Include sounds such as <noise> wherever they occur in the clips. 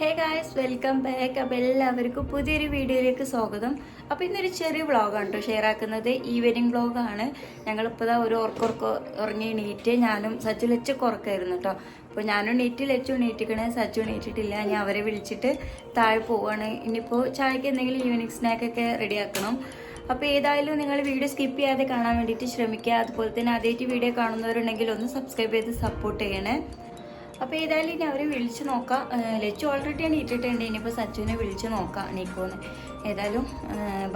Hey guys welcome back അപ്പോൾ എല്ലാവർക്കും പുതിയൊരു വീഡിയോയിലേക്ക് സ്വാഗതം. അപ്പോൾ ഇന്നൊരു ചെറിയ വ്ളോഗാണ് കേട്ടോ ഷെയർ ആക്കുന്നത്. ഈവനിങ് വ്ളോഗാണ് ഞങ്ങളിപ്പോൾ ഒരു ഉറക്കുറക്ക ഉറങ്ങി എണീറ്റ് ഞാനും സച്ചു ലച്ച് കുറക്കായിരുന്നു കേട്ടോ അപ്പോൾ ഞാനും നീറ്റ് ലച്ചു എണീറ്റിക്കണേ. സച്ചു എണീറ്റിട്ടില്ല. ഞാൻ അവരെ വിളിച്ചിട്ട് താഴെ പോവുകയാണ് ഇനിയിപ്പോൾ ചായക്ക് എന്തെങ്കിലും ഈവനിങ് സ്നാക്കൊക്കെ റെഡിയാക്കണം അപ്പോൾ ഏതായാലും നിങ്ങൾ വീഡിയോ സ്കിപ്പ് ചെയ്യാതെ കാണാൻ വേണ്ടിയിട്ട് ശ്രമിക്കുക. അതുപോലെ തന്നെ ആദ്യമായിട്ട് വീഡിയോ കാണുന്നവരുണ്ടെങ്കിൽ ഒന്ന് സബ്സ്ക്രൈബ് ചെയ്ത് സപ്പോർട്ട് ചെയ്യണേ. അപ്പോൾ ഏതായാലും ഇനി അവരെ വിളിച്ച് നോക്കാം. ലച്ചു ഓൾറെഡി ആണ് ഇട്ടിട്ടുണ്ട്. ഇനിയിപ്പോൾ സച്ചുവിനെ വിളിച്ച് നോക്കാം നീക്കോന്ന്. ഏതായാലും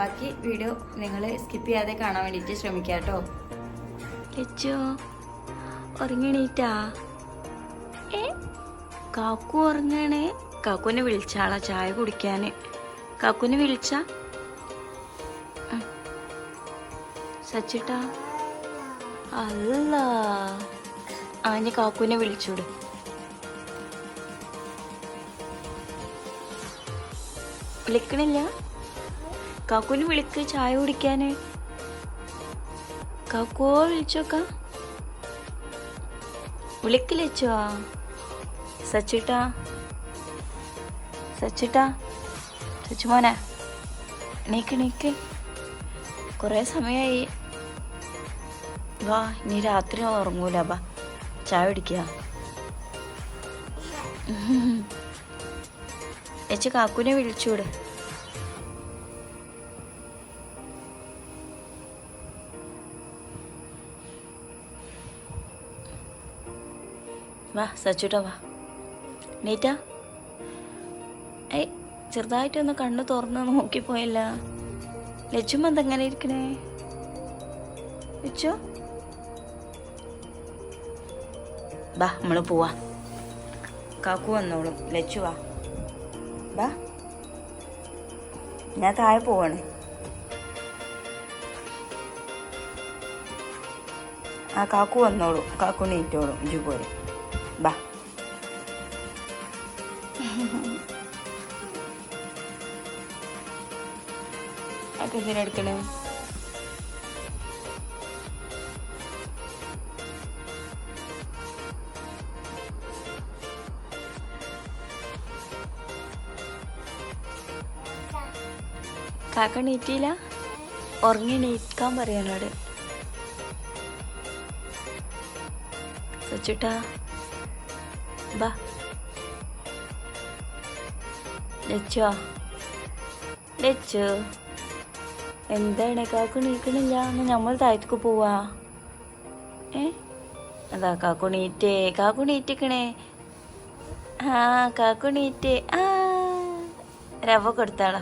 ബാക്കി വീഡിയോ നിങ്ങൾ സ്കിപ്പ് ചെയ്യാതെ കാണാൻ വേണ്ടിയിട്ട് ശ്രമിക്കുക കേട്ടോ ലച്ചു ഉറങ്ങണീറ്റാ ഏ കാക്കു ഉറങ്ങണേ. കാക്കുവിനെ വിളിച്ചാളാ ചായ കുടിക്കാൻ കാക്കുവിനെ വിളിച്ച? സച്ചിട്ടാ? അല്ല ആ ഇനി കാക്കുവിനെ വിളിച്ചൂട്. വിളിക്കണില്ല? കാക്കുവിന് വിളിക്ക് ചായ കുടിക്കാന്. കാക്കുവോ വിളിച്ചോക്ക. വിളിക്കില്ലച്ചോ സച്ചിട്ടാ. സച്ചിട്ടാ. സച്ചുമോനെ നീക്ക് നീക്ക് കുറേ സമയമായി വാ ഇനി രാത്രി ഉറങ്ങൂല ചായ കുടിക്കുക എച്ച് കാക്കുനെ വിളിച്ചൂടെ. വാ സച്ചുട്ടാ വാ. നീറ്റാ? ഏയ് ചെറുതായിട്ടൊന്ന് കണ്ണ് തുറന്ന് നോക്കിപ്പോയല്ല ലച്ചുമ്മ എന്തെങ്ങനെ ഇരിക്കണേ? ലച്ചു? ബാ നമ്മൾ പോവാ. കാക്കു വന്നോളും. ലച്ചു വാ. ബാ ഞാൻ താഴെ പോവാണ്. ആ കാക്കു വന്നോളൂ. കാക്കു നീറ്റോളൂ ഇജു പോലെ ബാ അതൊക്കെ കാക്ക നീറ്റിയില്ല ഉറങ്ങി നീക്കാൻ പറയാനോട് സച്ചുട്ടാ ബാ. ലച്ചോ ലച്ചു എന്താണ് കാക്കു നീക്കണില്ല എന്ന് നമ്മൾ താഴത്തേക്ക് പോവാ. ഏ? അതാ കാക്കു നീറ്റേ കാക്കു നീറ്റിക്കണേ ആ കാക്കു നീറ്റേ ആ. രവ കൊടുത്താളാ.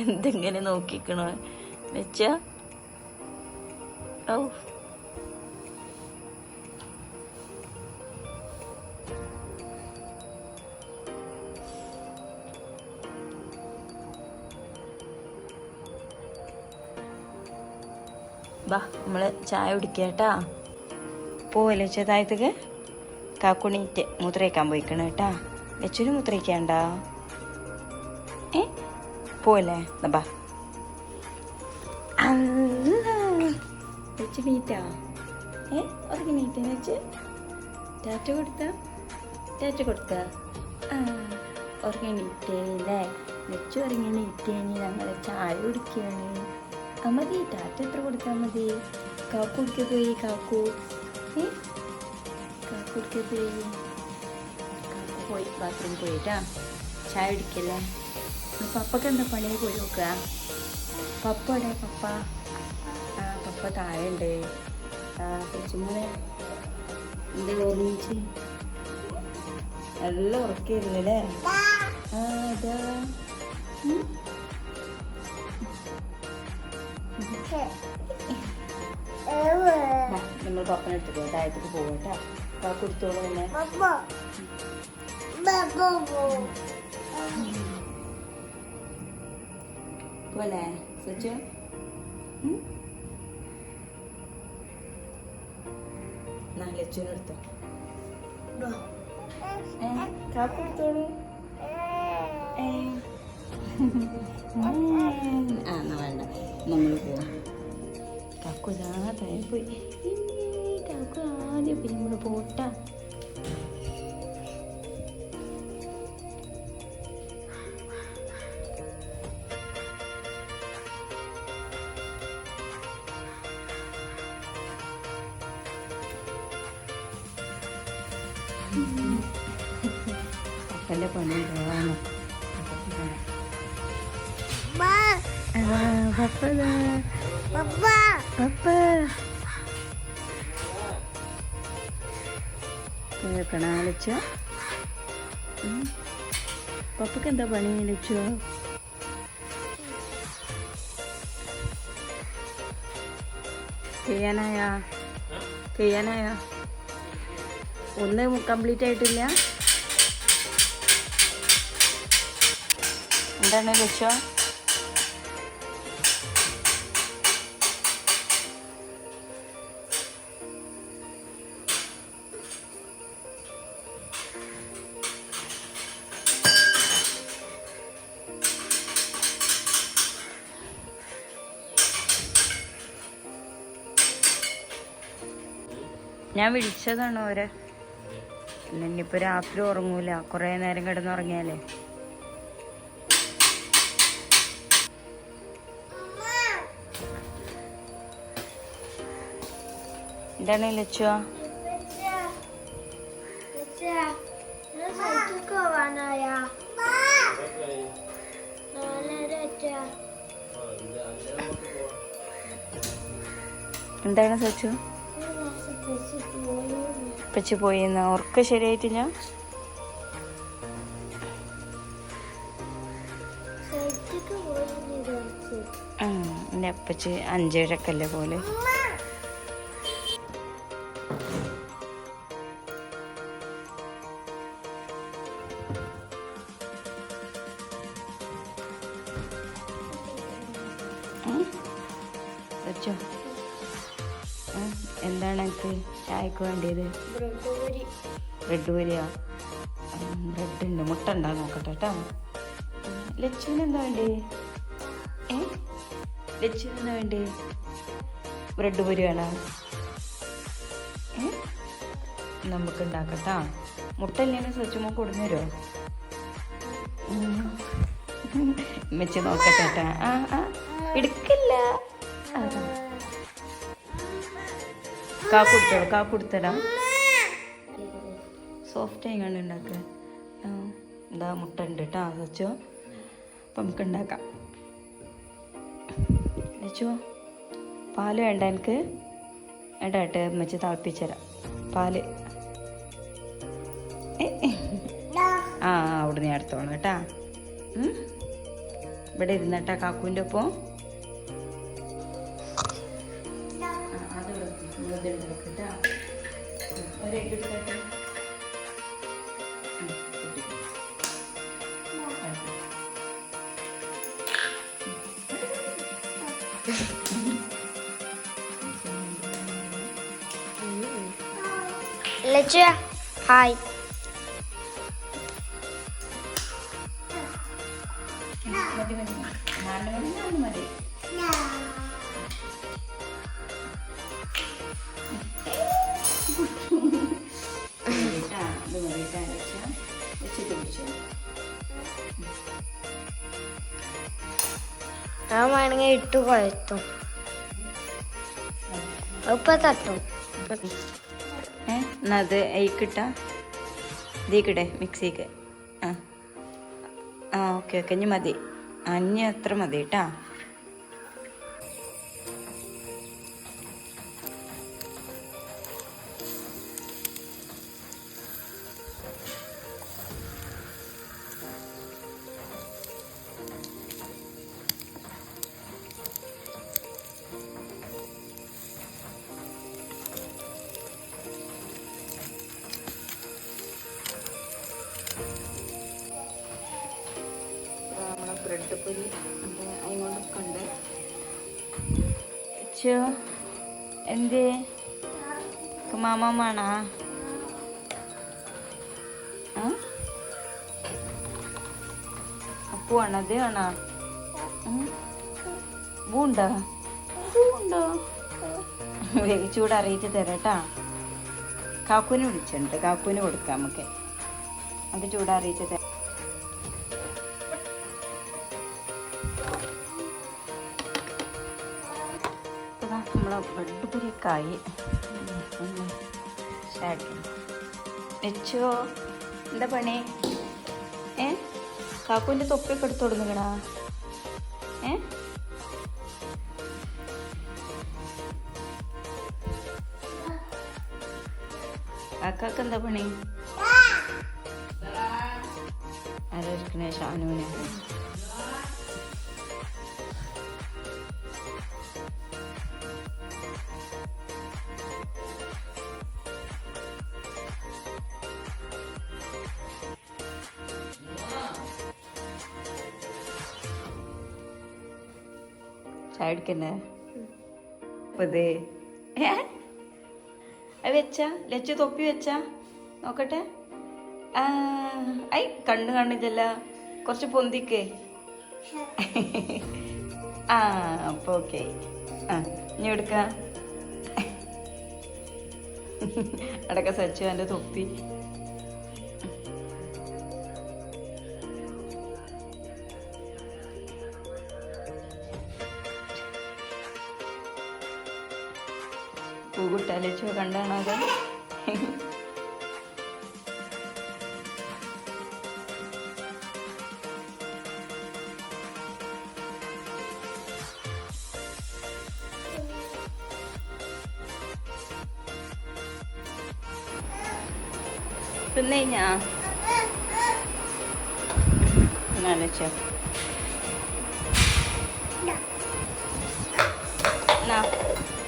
എന്തെങ്ങനെ നോക്കിക്കണോ? വെച്ച? ബാ നമ്മൾ ചായ കുടിക്കട്ടാ പോവല്ലേ ചെതായത്തേക്ക് കാക്കുണീറ്റ് മുത്രയ്ക്കാൻ പോയിക്കണേട്ടാ ഏ പോവല്ലേ ബാ ലച്ചു നീറ്റാ ഏ ഉറങ്ങി നീറ്റാ ലച്ചു ടാറ്റ കൊടുത്ത ടാറ്റ കൊടുത്ത ഉറങ്ങി നീറ്റേല്ലേ ചായ കുടിക്കുകയാണ് ആ മതി ടാറ്റ മതി കാക്കു കുടിക്കാൻ പോയി കാക്കു ഏ കാക്കു കുടിക്കാൻ പോയി കാക്കു പോയി ബാത്റൂമിൽ പോയിട്ടാ ചായ കുടിക്കല്ലേ പപ്പക്ക് എന്താ പണിയെ പോയി നോക്കുക പപ്പ എവിടെ? പപ്പ ആ പപ്പ താഴെ ഉണ്ട് കൊച്ചുമോനെ എന്താ ഓർമ്മിച്ച് നല്ല ഉറക്കായിരുന്നല്ലേ ആ അതാ. നമ്മൾ പപ്പനെ എടുത്തിട്ട് താഴത്തേക്ക് പോകട്ടെ കാ കൊടുത്തോളൂ തന്നെ പോലെ സച്ചു ലച്ചുനെടുത്തോ കാ കൊടുത്തോളൂ ഏ ആ എന്നാ വേണ്ട നമ്മൾ പോവാം കാക്കു ഇതാ പോയി കാക്കു ആദ്യം പിന്നെ നമ്മൾ പോട്ടാ പപ്പതാ പപ്പ കണാലിച്ച പപ്പക്ക് എന്താ പണി ലച്ചോ? ചെയ്യാനായാ? ചെയ്യാനായാ? ഒന്ന് കംപ്ലീറ്റ് ആയിട്ടില്ല. എന്താണ് ലക്ഷ്യം ഞാൻ വിളിച്ചതാണ് ഓരെ. പിന്നെ ഇനിയിപ്പോ രാത്രി ഉറങ്ങൂല. കുറേ നേരം കിടന്നുറങ്ങിയാലേ. എന്താണ് ലച്ചുവാ എന്താണ് സച്ചു പച്ച പോയിന്ന് ഉറക്ക ശരിയായിട്ടില്ല എന്റെ അപ്പച്ചി അഞ്ചേഴക്കല്ലേ പോലെ. വെച്ചോ എന്താണ് എനിക്ക് ചായക്ക് വേണ്ടിയത് ബ്രെഡ് പൊരിയാ ബ്രെഡ് ഉണ്ട് മുട്ട ഉണ്ടാ നോക്കട്ടെ കേട്ടോ ലച്ചുവിന് എന്താ വേണ്ടേ ഏ ലച്ചുവിന് എന്താ വേണ്ടേ ബ്രെഡ് പൊരി വേണോ നമുക്ക് ഉണ്ടാക്കട്ടാ മുട്ട ഇല്ലെങ്കിൽ സ്വച്ഛമോ കൊടുന്നു തരുമോ മെച്ച് നോക്കട്ടെ ആ ആ എടുക്കില്ല കാ കൊടുത്തോ കാ കൊടുത്തരാ. സോഫ്റ്റ് ആയി കണ്ട് ഉണ്ടാക്കുക എന്താ മുട്ട ഉണ്ട് കേട്ടോ വെച്ചോ. അപ്പം നമുക്ക് ഉണ്ടാക്കാം. വെച്ചോ. പാൽ വേണ്ട എനിക്ക്. വേണ്ട കേട്ടോ അമ്മച്ച് തിളപ്പിച്ചുതരാം പാൽ. ആ അവിടെ അവിടുന്ന് എടുത്തോളാം കേട്ടാ ഇവിടെ ഇരുന്നട്ടാ കാക്കുവിന്റെ ഒപ്പം. ഉം, ഒരു egg എടുത്തോട്ടെ. ഉം, കുട്ടിക്ക്. ലച്ച ഹായ് <laughs> ഞാൻ വേണമെങ്കിൽ ഇട്ട് കുഴത്തും. ഇപ്പൊ തട്ടും. ഏ എന്നാ അത് അയക്കിട്ട ഇതിക്കട്ടെ മിക്സിക്ക്. ആ. ആ ഓക്കെ ഓക്കെ ഇനി മതി. അഞ്ഞ് അത്ര മതി കേട്ടാ? നമ്മളെ ബ്രെഡ് പൊരി അതിനോടൊക്കെ ഉണ്ട് എന്തേ മാമാണാ അപ്പു വേണോ? അത് ആണോ പൂണ്ടോ പൂണ്ടോ വേഗം ചൂടറിയിട്ട് തരാട്ടാ കാക്കുവിനെ വിളിച്ചിട്ടുണ്ട്. കാക്കൂന് കൊടുക്കാം നമുക്ക്. നമുക്ക് ചൂടറിയിട്ട് തരാം. ബ്രെഡ് പൊരിക്കായി വെച്ചോ എന്താ പണി? ഏ? കാക്കുവിന്റെ തൊപ്പിയൊക്കെ എടുത്തു കൊടുക്കണ ഏ? കാക്കാക്ക് എന്താ പണി? ഇരിക്കണേ? ഷാനുവിനെ. ചായ എടുക്കന്നെ അപ്പത് അത് വെച്ചാ ലച്ചു തൊപ്പി വെച്ചാ? നോക്കട്ടെ. ഐ കണ്ണു കാണിച്ചല്ല കുറച്ച് പൊന്തിക്കേ. ആ അപ്പൊ ഓക്കെ. ആ ഇനി എടുക്ക. അടക്ക സച്ചു എന്റെ തൊപ്പി. പൂകുട്ടാലച്ചു കണ്ടാണോ അത്? തിന്നു കഴിഞ്ഞാ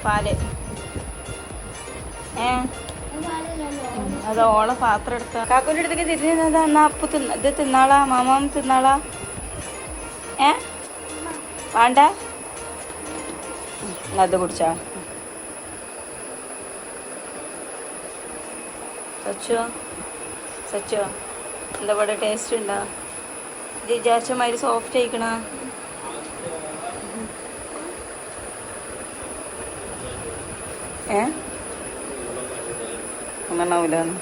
പാൽ. ഏ അത് ഓളെ പാത്രം എടുത്ത കാക്കൂന്റെ അടുത്തേക്ക് തിരിഞ്ഞത് എന്നാ അപ്പു തിന്ന ഇത് തിന്നാളാ മാമാം തിന്നാളാ? ഏ? വേണ്ട? അത് കുടിച്ചാ. സച്ചോ? സച്ചോ എന്താ ഇവിടെ ടേസ്റ്റ് ഉണ്ടോ? ഇത് വിചാരിച്ച മാതിരി സോഫ്റ്റ് ആയിക്കണ. ഏ? അതിനൊക്കെ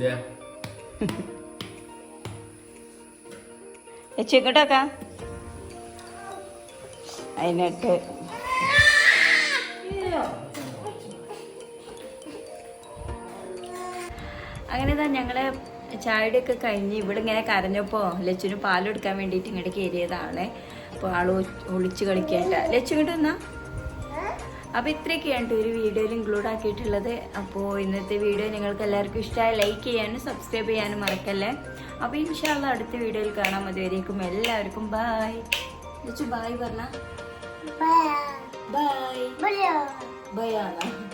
Nè. ചെക്കട്ടൊക്കെ അതിനിട്ട് അങ്ങനെ തന്നെ ഞങ്ങൾ ചായയുടെയൊക്കെ കഴിഞ്ഞ് ഇവിടെ ഇങ്ങനെ കരഞ്ഞപ്പോൾ ലച്ചുവിന് പാലെടുക്കാൻ വേണ്ടിയിട്ട് ഇങ്ങോട്ട് കയറിയതാണ്. അപ്പോൾ ആൾ ഒളിച്ച് കളിക്കാനായിട്ട്. ലച്ചു ഇങ്ങോട്ട് എന്നാ അപ്പോൾ ഇത്രയൊക്കെയാണ് ഒരു വീഡിയോയിൽ ഇൻക്ലൂഡ് ആക്കിയിട്ടുള്ളത്. അപ്പോൾ ഇന്നത്തെ വീഡിയോ നിങ്ങൾക്ക് എല്ലാവർക്കും ഇഷ്ടമായി ലൈക്ക് ചെയ്യാനും സബ്സ്ക്രൈബ് ചെയ്യാനും മറക്കല്ലേ? അപ്പോൾ ഇൻഷാല്ല അടുത്ത വീഡിയോയിൽ കാണാം. അതുവരേക്കും എല്ലാവർക്കും ബായ് ബായ് പറഞ്ഞ ബായ് ബൈ ആണ്?